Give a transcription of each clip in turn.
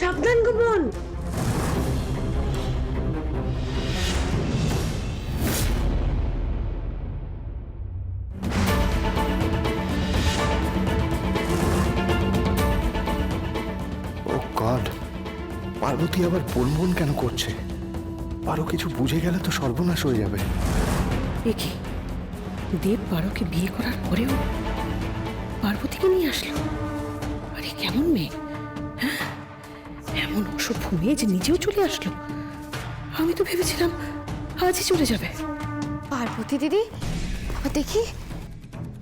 সাবধান গো বোন পার্বতী আবার বনবন কেন করছে? আরও কিছু বুঝে গেলে তো সর্বনাশ হয়ে যাবে। এ দেব বারোকে বিয়ে করার পরেও পার্বতীকে নিয়ে আসলো? আরে কেমন মেয়ে? হ্যাঁ? এমন অসভ্য মেয়ে যে নিজেও চলে আসলো। আমি তো ভেবেছিলাম আজই চলে যাবে। পার্বতী দিদি দেখি।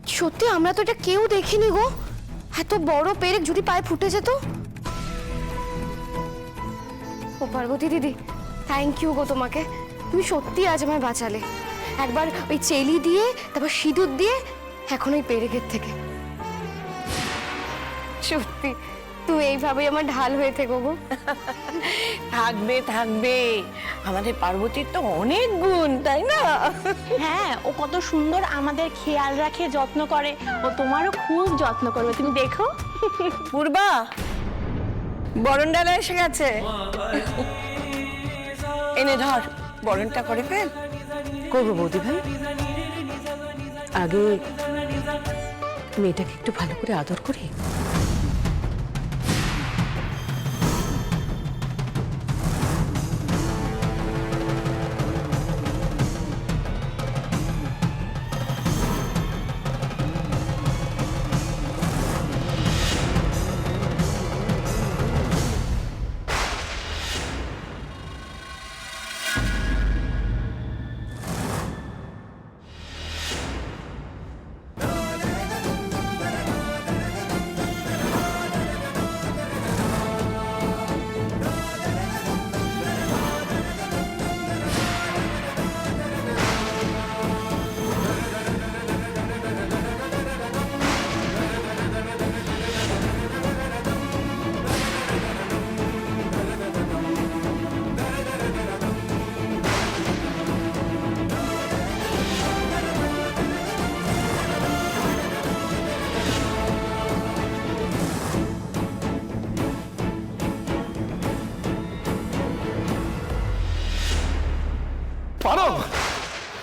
সত্যি আমরা তো এটা কেউ দেখিনি গো। এত বড় পেরেক যদি পায়ে ফুটে যেত। ও পার্বতী দিদি থ্যাংক ইউ গো তোমাকে। তুমি সত্যি আজ আমায় বাঁচালে। একবার ওই চেলি দিয়ে, তারপর সিঁদুর দিয়ে, এখন ওই পেরেকের থেকে। সত্যি। তুমি এইভাবেই আমার ঢাল হয়ে থেকো গো। থাকবে থাকবে। আমাদের পার্বতীর তো অনেক গুণ তাই না? হ্যাঁ ও কত সুন্দর আমাদের খেয়াল রাখে যত্ন করে। ও তোমারও খুব যত্ন করবে তুমি দেখো। পূর্বা বরণ ডালা এসে গেছে। এনে ধর বরণটা করে ফেল। করব বৌদি ভাই। আগে মেয়েটাকে একটু ভালো করে আদর করি।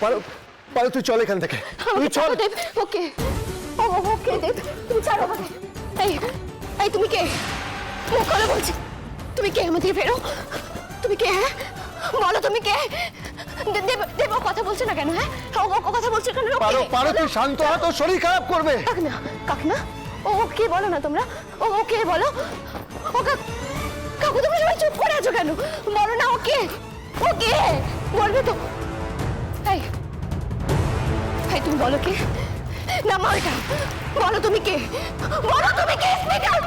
পারো পারো তুই চল এখান থেকে। তুই চল। ওকে। ও ওকে দেব তুমি ছাড়ো আমাকে। এই এই তুমি কে? মুখ খোলো বলছি? তুমি কে আমাদের ফেরো? তুমি কে হ্যাঁ? বলো তুমি কে? দে- দেব দেব কথা বলছে না কেন হ্যাঁ? ও ও কথা বলছে কেন? পারো পারো তুই শান্ত হ তোর শরীর খারাপ করবে। কাকনা কাকনা ও ও কে বলো না তোমরা? ও ও কে বলো? ও কাকু তুমি সবাই চুপ করে আছো কেন? বলো না ও কে? ও কে? বলবে তো। তুমি বলো কে? না মালটা বলো তুমি কে? বলো তুমি কে স্পিক আউট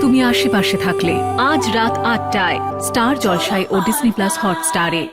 তুমি আশেপাশে থাকলে আজ রাত আটটায় স্টার জলসায় ও ডিসনি প্লাস হটস্টারে।